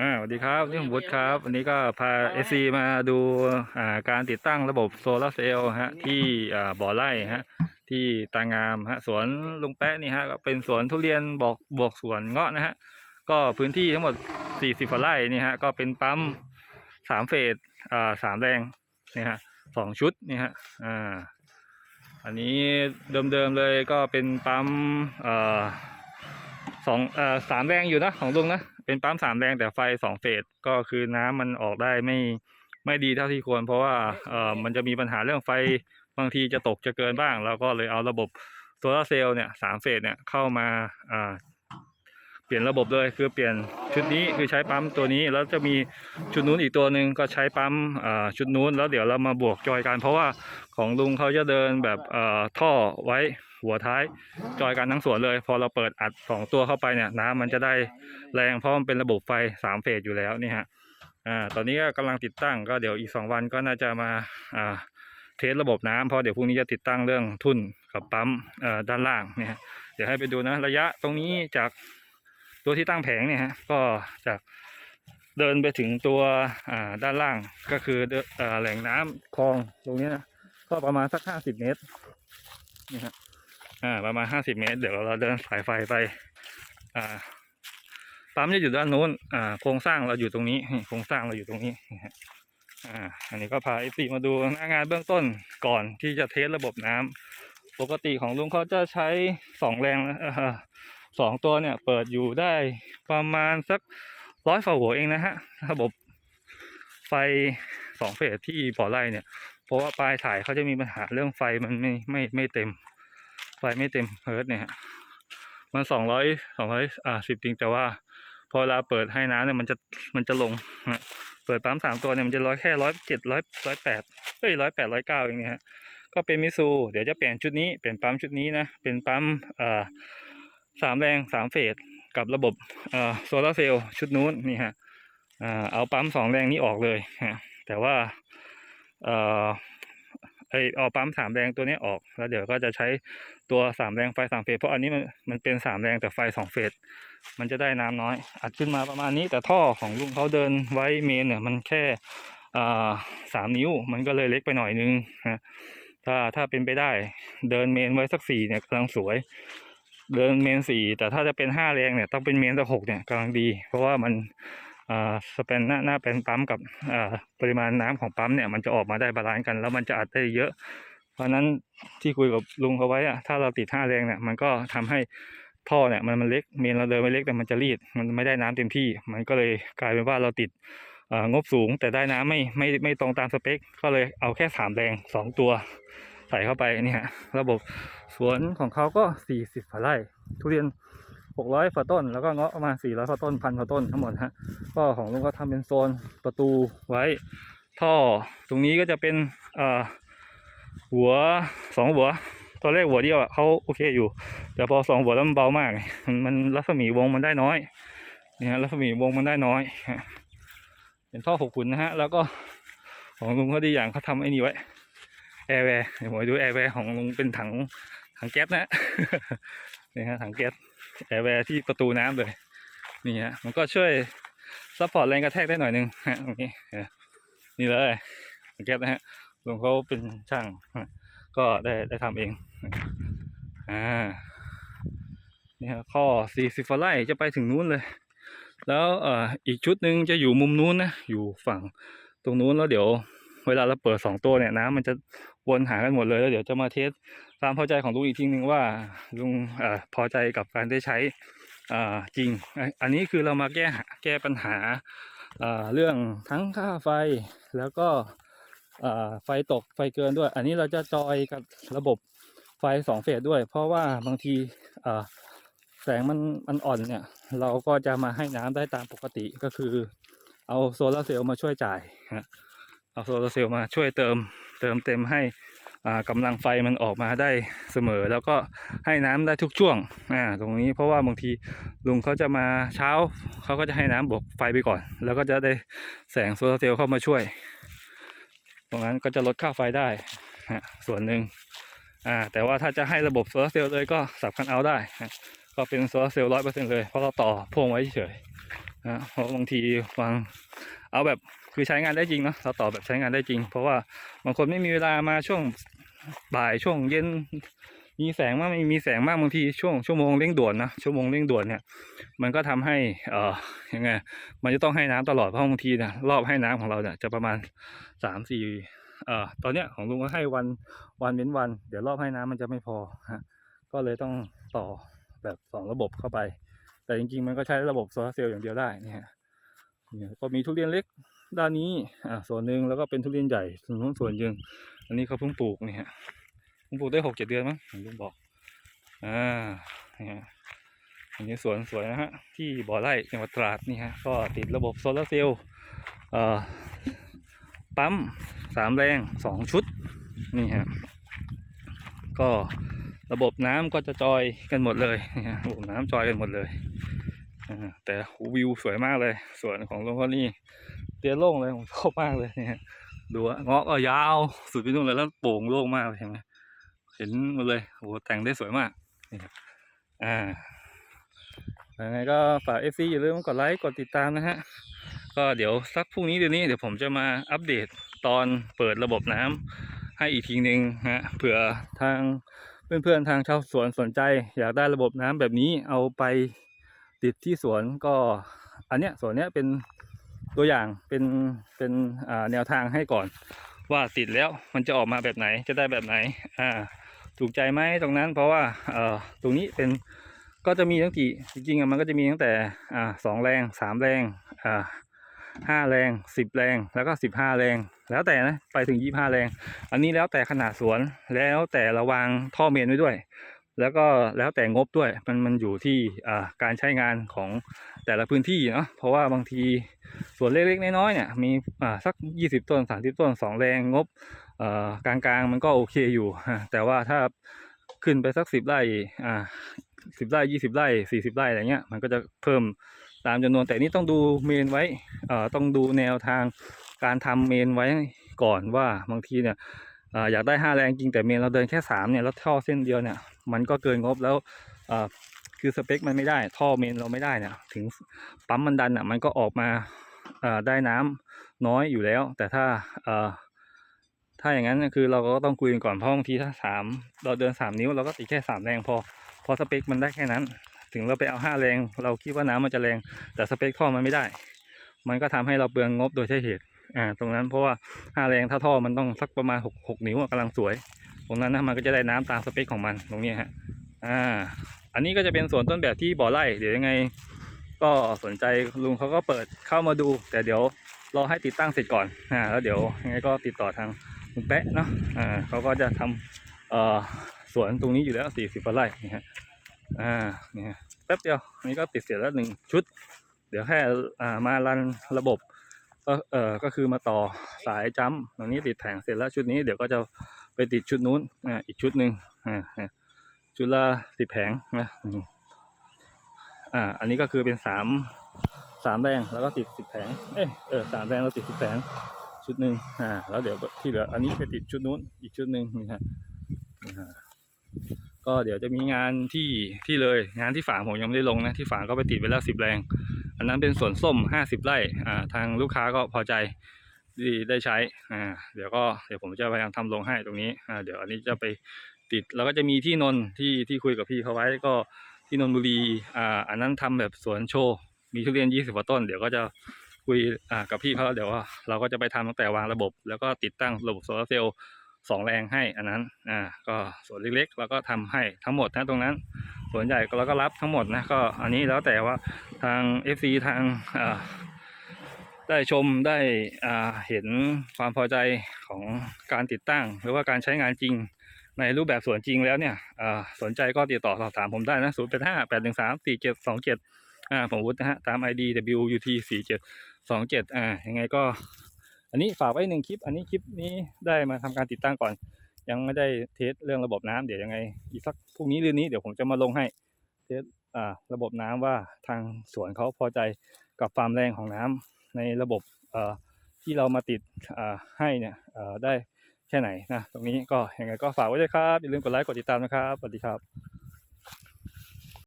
อ่าสวัสดีครับนี่ผมวุฒิครับ วันนี้ก็พาเอซีมาดูอ่าการติดตั้งระบบโซลาร์เซลล์ฮะที่อ่าบ่อไร่ฮะที่ตางามฮะสวนลุงแป๊ะนี่ฮะก็เป็นสวนทุเรียนบอกบวกสวนเงาะนะฮะก็พื้นที่ทั้งหมด 40กว่าไร่นี่ฮะก็เป็นปั๊มสามเฟสอ่าสามแรงนี่ฮะสองชุดนี่ฮะอ่าอันนี้เดิมๆเลยก็เป็นปั๊มเอ่อสองเอ่อสามแรงอยู่นะของลุงนะ เป็นปั๊มสามแรงแต่ไฟสองเฟสก็คือน้ำมันออกได้ไม่ไม่ดีเท่าที่ควร เพราะว่าเอ่อมันจะมีปัญหาเรื่องไฟบางทีจะตกจะเกินบ้างแล้วก็เลยเอาระบบโซลาเซลล์เนี่ยสามเฟสเนี่ยเข้ามาอ่า เปลี่ยนระบบเลยคือเปลี่ยนชุดนี้คือใช้ปั๊มตัวนี้แล้วจะมีชุดนู้นอีกตัวหนึ่งก็ใช้ปั๊มชุดนู้นแล้วเดี๋ยวเรามาบวกจอยกัน เพราะว่าของลุงเขาจะเดินแบบท่อไว้หัวท้ายจอยกันทั้งสวนเลย พอเราเปิดอัดสองตัวเข้าไปเนี่ยน้ำมันจะได้แรงเพราะมันเป็นระบบไฟสามเฟสอยู่แล้วนี่ฮะอ่าตอนนี้ก็กำลังติดตั้งก็เดี๋ยวอีกสองวันก็น่าจะมาอ่าเทสระบบน้ำเพราะเดี๋ยวพรุ่งนี้จะติดตั้งเรื่องทุ่นกับปั๊มด้านล่างเนี่ยเดี๋ยวให้ไปดูนะระยะตรงนี้จาก ตัวที่ตั้งแผงเนี่ยฮะก็จากเดินไปถึงตัวด้านล่างก็คืออแหล่งน้ำคลองตรงนี้นะก็ประมาณสักห้าสิบเมตรนี่ฮะอ่าประมาณห้าสิบเมตร เดี๋ยวเราเดินสายไฟไป อ่าปั๊มจะอยู่ด้านโน้นอ่าโครงสร้างเราอยู่ตรงนี้โครงสร้างเราอยู่ตรงนี้นี่ฮะอ่าอันนี้ก็พาไอซีมาดูหน้างานเบื้องต้นก่อนที่จะเทสระบบน้ำปกติของลุงเขาจะใช้สองแรงนะอ่า สองตัวเนี่ย เปิดอยู่ได้ประมาณสักร้อยฝ่าหัวเองนะฮะ ระบบไฟสองเฟสที่บ่อไร่เนี่ย เพราะว่าปลายถ่ายเขาจะมีปัญหาเรื่องไฟมันไม่ไม่ไม่เต็ม ไฟไม่เต็มเฮิร์ตเนี่ยฮะมันสองร้อยสองร้อยอ่าสิบจริงแต่ว่า พอเวลาเปิดให้น้ำเนี่ยมันจะมันจะลงฮะเปิดปั๊มสามตัวเนี่ยมันจะร้อยแค่ร้อยเจ็ดร้อยร้อยแปดเอ้ยร้อยแปดร้อยเก้าเองเนี่ยฮะก็เป็นมิซู เดี๋ยวจะเปลี่ยนชุดนี้เปลี่ยนปั๊มชุดนี้นะเป็นปั๊มเอ่อ สามแรงสามเฟสกับระบบโซลาร์เซลล์ชุดนู้นนี่ฮะเอาปั๊มสองแรงนี้ออกเลยฮะแต่ว่าเออไอเอาปั๊มสามแรงตัวนี้ออก แล้วเดี๋ยวก็จะใช้ตัวสามแรงไฟสามเฟสเพราะอันนี้มันมันเป็นสามแรงแต่ไฟสองเฟสมันจะได้น้ำน้อย อัดขึ้นมาประมาณนี้แต่ท่อของลุงเขาเดินไว้เมนเนี่ยมันแค่สามนิ้วมันก็เลยเล็กไปหน่อยนึงนะถ้าถ้าเป็นไปได้เดินเมนไว้สักสี่เนี่ยกำลังสวย เดินเมนสี่แต่ถ้าจะเป็นห้าแรงเนี่ยต้องเป็นเมนสหกเนี่ยกำลังดี เพราะว่ามันอ่าสเปนหน้าหน้าเป็นปั๊มกับอ่าปริมาณน้ำของปั๊มเนี่ยมันจะออกมาได้บาลานซ์กัน แล้วมันจะอัดได้เยอะ เพราะนั้นที่คุยกับลุงเขาไว้อะถ้าเราติดห้าแรงเนี่ยมันก็ทำให้ท่อเนี่ยมันมันเล็กเมนเราเดินไม่เล็กแต่มันจะรีดมันไม่ได้น้ำเต็มที่ มันก็เลยกลายเป็นว่าเราติดอ่องบสูงแต่ได้น้ำไม่ไม่ไม่ตรงตามสเปค ก็เลยเอาแค่สามแรงสองตัว ใส่เข้าไปเนี่ยระบบสวนของเขาก็สี่สิบไร่ทุเรียนหกร้อยฝ่าต้น แล้วก็เงาะประมาณสี่ร้อยฝ่าต้นพันฝาต้นทั้งหมดฮะก็ของลุงก็ทำเป็นโซนประตูไว้ ท่อตรงนี้ก็จะเป็นเอ่อหัวสองหัวตอนแรกหัวเดียวอะเขาโอเคอยู่ แต่พอสองหัวแล้วมันเบามาก มันรัศมีวงมันได้น้อยเนี่ยฮะรัศมีวงมันได้น้อยเป็นท่อหกขุนนะฮะ แล้วก็ของลุงเขาดีอย่างเขาทำไอ้นี่ไว้ แอร์แวร์เดี๋ยวผมดูแอร์แวร์ของลุงเป็นถังถังแก๊สนะนี่ฮะถังแก๊สแอร์แวร์ที่ประตูน้ำเลยนี่ฮะมันก็ช่วยซัพพอร์ตแรงกระแทกได้หน่อยนึงฮะตรงนี้นี่เลยถังแก๊สนะฮะลุงเขาเป็นช่าง ก็ได้ได้ทำเองอ่านี่ฮะข้อสี่สิบไร่จะไปถึงนู้นเลย แล้วเอ่ออีกชุดหนึ่งจะอยู่มุมนู้นนะอยู่ฝั่งตรงนู้นแล้วเดี๋ยว เวลาเราเปิดสองตัวเนี่ยน้ำมันจะวนหากันหมดเลยแล้วเดี๋ยวจะมาเทสความพอใจของลุงอีกทีหนึ่งว่าลุงอพอใจกับการได้ใช้จริง อันนี้คือเรามาแก้แก้ปัญหาเรื่องทั้งค่าไฟแล้วก็ไฟตกไฟเกินด้วย อันนี้เราจะจอยกับระบบไฟสองเฟสด้วย เพราะว่าบางทีแสงมันมันอ่อนเนี่ย เราก็จะมาให้น้ำได้ตามปกติก็คือ เอาโซลาร์เซลล์มาช่วยจ่ายฮะ เอาโซลาร์เซลล์มาช่วยเติมเติมเต็มให้อ่ากำลังไฟมันออกมาได้เสมอ แล้วก็ให้น้ำได้ทุกช่วงอ่าตรงนี้เพราะว่าบางทีลุงเขาจะมาเช้าเขาก็จะให้น้ำบวกไฟไปก่อน แล้วก็จะได้แสงโซลาร์เซลล์เข้ามาช่วย ตรงนั้นก็จะลดค่าไฟได้ส่วนหนึ่งอ่าแต่ว่าถ้าจะให้ระบบโซลาร์เซลล์เลยก็สับคันเอาได้ก็เป็นโซลาร์เซลล์ร้อยเปอร์เซ็นต์เลยเพราะเราต่อพ่วงไว้เฉยนะเพราะบางทีบาง เอาแบบคือใช้งานได้จริงเนาะเราต่อแบบใช้งานได้จริง เพราะว่าบางคนไม่มีเวลามาช่วงบ่ายช่วงเย็นมีแสงมากไม่มีแสงมากบางทีช่วงชั่วโมงเร่งด่วนนะชั่วโมงเร่งด่วนเนี่ย มันก็ทำให้เอ่อยังไงมันจะต้องให้น้ำตลอดเพราะบางทีเนี่ยรอบให้น้ำของเราเนี่ยจะประมาณสามสี่เอ่อตอนเนี้ยของลุงก็ให้วันวันเว้นวัน เดี๋ยวรอบให้น้ำมันจะไม่พอฮะก็เลยต้องต่อแบบสองระบบเข้าไป แต่จริงๆมันก็ใช้ระบบโซลาร์เซลล์อย่างเดียวได้เนี่ย ก็มีทุเรียนเล็กด้านนี้อ่าส่วนหนึ่งแล้วก็เป็นทุเรียนใหญ่ส่วนนู้นส่วนยึงอันนี้เขาเพิ่งปลูกเนี่ยฮะเพิ่งปลูกได้หกเจ็ดเดือนมั้งเห็นลุงบอกอ่าเนี่ยฮะอันนี้สวนสวยนะฮะที่บ่อไร่จังหวัดตราดนี่ฮะก็ติดระบบโซลาร์เซลล์เอ่อปั๊มสามแรงสองชุดนี่ฮะก็ระบบน้ำก็จะจอยกันหมดเลยนี่ฮะระบบน้ำจอยกันหมดเลย แต่วิวสวยมากเลยสวนของหลวงพ่อนี่เตียนโล่งเลยผมชอบมากเลยเนี่ยดูอะเงาะก็ยาวสุดไปนู่นเลยแล้วโป่งโล่งมากเลยเห็นไหมเห็นหมดเลยโอ้โหแต่งได้สวยมากนี่ครับอ่ายังไงก็ฝากเอฟซีอย่าลืมกดไลค์กดติดตามนะฮะก็เดี๋ยวสักพรุ่งนี้เดี๋ยวนี้เดี๋ยวผมจะมาอัปเดตตอนเปิดระบบน้ำให้อีกทีหนึ่งฮะเผื่อทางเพื่อนๆทางชาวสวนสนใจ อยากได้ระบบน้ำแบบนี้เอาไป ติดที่สวนก็อันเนี้ยสวนเนี้ยเป็นตัวอย่างเป็นเป็นอ่าแนวทางให้ก่อน ว่าติดแล้วมันจะออกมาแบบไหนจะได้แบบไหนอ่าถูกใจไหมตรงนั้นเพราะว่าเอ่อตรงนี้เป็นก็จะมีตั้งกี่จริงๆอะมันก็จะมีตั้งแต่อ่าสองแรงสามแรงอ่าห้าแรงสิบแรงแล้วก็สิบห้าแรง แล้วแต่นะไปถึงยี่ห้าแรง อันนี้แล้วแต่ขนาดสวนแล้วแต่ระวางท่อเมนไว้ด้วย แล้วก็แล้วแต่งบด้วยมันมันอยู่ที่อ่าการใช้งานของแต่ละพื้นที่เนาะเพราะว่าบางทีส่วนเล็กๆน้อยๆเนี่ยมีอ่าสักยี่สิบต้นสามสิบต้นสองแรงงบอ่อกลางๆมันก็โอเคอยู่ แต่ว่าถ้าขึ้นไปสักสิบไร่อ่าสิบไร่ยี่สิบไร่สี่สิบไร่อะไรเงี้ยมันก็จะเพิ่มตามจำนวนแต่นี่ต้องดูเมนไว้เอ่อต้องดูแนวทางการทำเมนไว้ก่อนว่าบางทีเนี่ยอ่าอยากได้ห้าแรงจริงแต่เมนเราเดินแค่สามเนี่ยแล้วท่อเส้นเดียวเนี่ย มันก็เกินงบแล้วคือสเปคมันไม่ได้ท่อเมนเราไม่ได้เนี่ยถึงปั๊มมันดันอะมันก็ออกมาได้น้ำน้อยอยู่แล้ว แต่ถ้าถ้าอย่างนั้นคือเราก็ต้องคุยกันก่อนเพราะบางทีถ้าสามเราเดินสามนิ้วเราก็ติดแค่สามแรงพอพอสเปคมันได้แค่นั้น ถึงเราไปเอาห้าแรง เราคิดว่าน้ำมันจะแรง แต่สเปคท่อมันไม่ได้ มันก็ทำให้เราเปลืองงบโดยใช่เหตุอ่าตรงนั้นเพราะว่าห้าแรงถ้าท่อมันต้องสักประมาณหกหกนิ้วอะกำลังสวย ตรงนั้นนะมันก็จะได้น้ำตามสเปคของมันตรงนี้ฮะอ่าอันนี้ก็จะเป็นสวนต้นแบบที่บ่อไร่เดี๋ยวยังไง ก็สนใจลุงเขาก็เปิดเข้ามาดู แต่เดี๋ยวรอให้ติดตั้งเสร็จก่อนอ่าแล้วเดี๋ยวยังไงก็ติดต่อทางลุงแปะเนาะอ่าเขาก็จะทำเอ่อสวนตรงนี้อยู่แล้วสี่สิบไร่นี่ฮะอ่านี่ฮะแป๊บเดียวนี้ก็ติดเสร็จแล้วหนึ่งชุด เดี๋ยวแค่อ่ามารันระบบก็เออก็คือมาต่อสายจัมป์ตรงนี้ติดแผงเสร็จแล้วชุดนี้เดี๋ยวก็จะ ไปติดชุดนู้นอ่าอีกชุดหนึ่งอ่าชุดละสิบแผงนะอ่า อันนี้ก็คือเป็นสามสามแรงแล้วก็ติดสิบแผง เอยเออสามแรงแล้วติดสิบแผงชุดหนึ่งอ่า แล้วเดี๋ยวที่เหลือ อันนี้ไปติดชุดนู้นอีกชุดหนึ่งนะนี่ฮะก็เดี๋ยวจะมีงานที่ที่เลยงานที่ฝางผมยังไม่ได้ลงนะที่ฝางก็ไปติดไปแล้วสิบแรง อันนั้นเป็นสวนส้มห้าสิบไร่อ่าทางลูกค้าก็พอใจ ที่ได้ใช้อ่าเดี๋ยวก็เดี๋ยวผมจะพยายามทำลงให้ตรงนี้อ่าเดี๋ยวอันนี้จะไปติดแล้วก็จะมีที่นนท์ที่ที่คุยกับพี่เขาไว้ก็ที่นนทบุรีอ่าอันนั้นทำแบบสวนโชว์มีทุเรียนยี่สิบกว่าต้น เดี๋ยวก็จะคุยอ่ากับพี่เขาเดี๋ยวว่าเราก็จะไปทำตั้งแต่วางระบบ แล้วก็ติดตั้งระบบโซลาร์เซลล์สองแรงให้อันนั้นอ่าก็ส่วนเล็กๆเราก็ทำให้ทั้งหมดนะตรงนั้น ส่วนใหญ่เราก็รับทั้งหมดนะก็อันนี้แล้วแต่ว่าทาง FC ทางอ่า ได้ชมได้เห็นความพอใจของการติดตั้ง หรือว่าการใช้งานจริงในรูปแบบสวนจริงแล้วเนี่ยสนใจก็ติดต่อสอบถามผมได้นะ0 8 5 8 1 3 4 7 2 7อ่าผมวุฒินะฮะตาม ID WUT 4 7 2 7อ่ายังไงก็ อันนี้ฝากไว้หนึ่งคลิป อันนี้คลิปนี้ได้มาทำการติดตั้งก่อน ยังไม่ได้เทสเรื่องระบบน้ำเดี๋ยวยังไง อีกสักพรุ่งนี้หรือนี้เดี๋ยวผมจะมาลงให้เทสระบบน้ำว่าทางสวนเขาพอใจกับความแรงของน้ำ ในระบบที่เรามาติดให้เนี่ยได้แค่ไหนนะตรงนี้ก็ยังไงก็ฝากไว้ด้วยครับ อย่าลืมกดไลค์กดติดตามนะครับสวัสดีครับ